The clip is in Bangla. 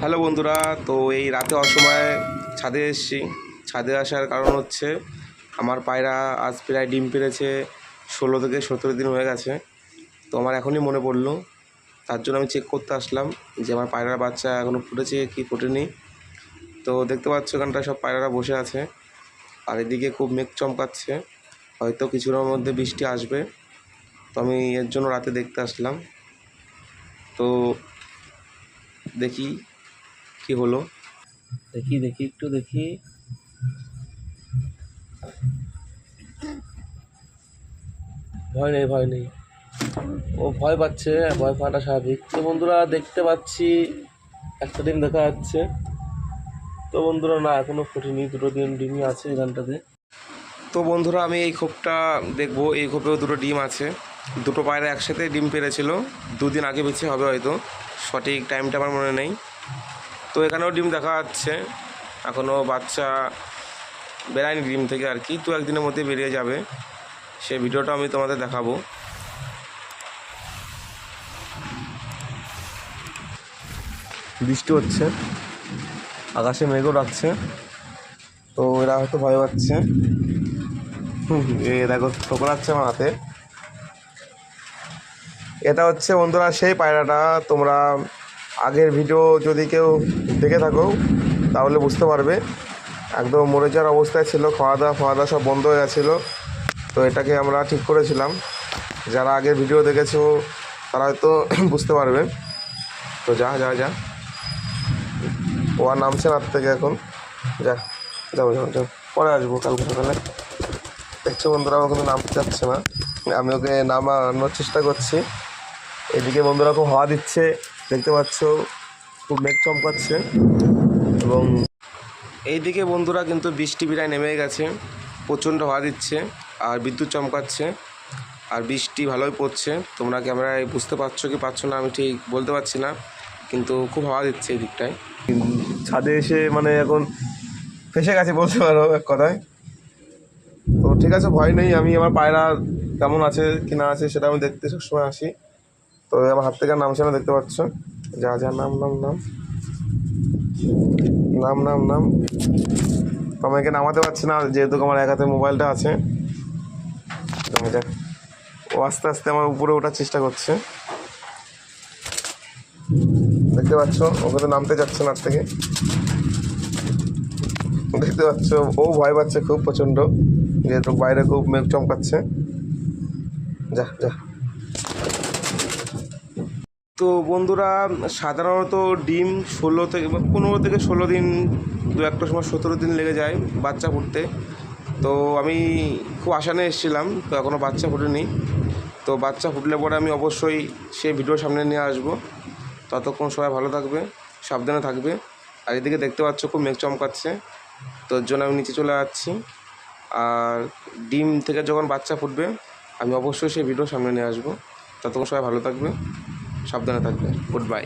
হ্যালো বন্ধুরা, তো এই রাতে অসময়ে ছাদে এসেছি। ছাদে আসার কারণ হচ্ছে আমার পায়রা আজ প্রায় ডিম পেরেছে ষোলো থেকে সতেরো দিন হয়ে গেছে। তো আমার এখনই মনে পড়ল, তার জন্য আমি চেক করতে আসলাম যে আমার পায়রার বাচ্চা এখনও ফুটেছে কি ফোটেনি। তো দেখতে পাচ্ছ এখানটা সব পায়রারা বসে আছে, আর এদিকে খুব মেঘ চমকাচ্ছে, হয়তো কিছুটার মধ্যে বৃষ্টি আসবে। তো আমি এর জন্য রাতে দেখতে আসলাম। তো দেখি কি হলো। দেখি দেখি একটু দেখি। ভয় নেই ভয় নেই। ও ভয় পাচ্ছে ভয় পাওয়াটা স্বাভাবিক। তো বন্ধুরা দেখতে পাচ্ছি একটা ডিম দেখা যাচ্ছে। তো বন্ধুরা না এখনও ফুটেনি দুটো ডিম ডিমই আছে এখানটাতে তো বন্ধুরা আমি এই খোপটা দেখব এই খোপেও দুটো ডিম আছে। দুটো পায়রা একসাথে ডিম পেরেছিল। দুদিন আগে পিছিয়ে হবে হয়তো। সঠিক টাইমটা আমার মনে নেই। তো এখানেও ডিম দেখা যাচ্ছে। এখনও বাচ্চা বেরায়নি ডিম থেকে আর কি। তো একদিনের মধ্যে বেরিয়ে যাবে। সেই ভিডিওটা আমি তোমাদের দেখাবো। বৃষ্টি হচ্ছে। আকাশে মেঘও রাখছে তো এরা হয়তো ভয় পাচ্ছে। হুম, এ দেখো ঠোকরাচ্ছে আমার হাতে। এটা হচ্ছে বন্ধুরা সেই পায়রাটা। তোমরা আগের ভিডিও যদি কেউ দেখে থাকো, তাহলে বুঝতে পারবে। একদম মরে যাওয়ার অবস্থায় ছিল খাওয়া দাওয়া খাওয়া দাওয়া সব বন্ধ হয়ে গেছিল। তো এটাকে আমরা ঠিক করেছিলাম। যারা আগের ভিডিও দেখেছ, তারা হয়তো বুঝতে পারবে। তো যা যা যা। ও আর নামছে রাত থেকে এখন। যা যাব যাব যাও। পরে আসব কালকে সকালে। দেখছ বন্ধুরা, আমার কিন্তু নামতে যাচ্ছে না। আমি ওকে নামানোর চেষ্টা করছি। এদিকে বন্ধুরা খুব হাওয়া দিচ্ছে, দেখতে পাচ্ছ, খুব মেঘ চমকাচ্ছে এবং এইদিকে বন্ধুরা কিন্তু বৃষ্টি বিরায় নেমে গেছে, প্রচণ্ড হাওয়া দিচ্ছে আর বিদ্যুৎ চমকাচ্ছে আর বৃষ্টি ভালোই পড়ছে। তোমরা ক্যামেরায় বুঝতে পারছ কি পারছ না আমি ঠিক বলতে পারছি না, কিন্তু খুব হাওয়া দিচ্ছে এই দিকটায় ছাদে এসে মানে এখন ফেসে গেছে বলতে পারো এক কথায়। তো ঠিক আছে, ভয় নেই, আমি আমার পায়রা কেমন আছে কি না আছে সেটা আমি দেখতে সবসময় আসি। তো আমার হাত থেকে নামছে না দেখতে পাচ্ছ। যা যা, নাম নাম নাম। নাম নাম নাম। তো আমাকে নামাতে পারছি না, যেহেতু আমার এক হাতে মোবাইলটা আছে। ও আস্তে আস্তে আমার উপরে ওঠার চেষ্টা করছে। দেখতে পাচ্ছ, ওকে তো নামতে যাচ্ছে না থেকে। দেখতে পাচ্ছ, ও ভয় পাচ্ছে খুব প্রচণ্ড, যেহেতু বাইরে খুব মেঘ চমকাচ্ছে। যা যা। তো বন্ধুরা, সাধারণত ডিম ষোলো থেকে পনেরো থেকে ষোলো দিন, দু একটা সময় সতেরো দিন লেগে যায় বাচ্চা ফুটতে তো আমি খুব আশা নিয়ে এসেছিলাম, তো এখনও বাচ্চা ফুটেনি। তো বাচ্চা ফুটলে পরে আমি অবশ্যই সেই ভিডিও সামনে নিয়ে আসব। ততক্ষণ সবাই ভালো থাকবে, সাবধানে থাকবে। আর এদিকে দেখতে পাচ্ছ খুব মেঘ চমকাচ্ছে তোর জন্য আমি নিচে চলে যাচ্ছি। আর ডিম থেকে যখন বাচ্চা ফুটবে, আমি অবশ্যই সেই ভিডিও সামনে নিয়ে আসব। ততক্ষণ সবাই ভালো থাকবে। সাবধানে থাকবে গুড বাই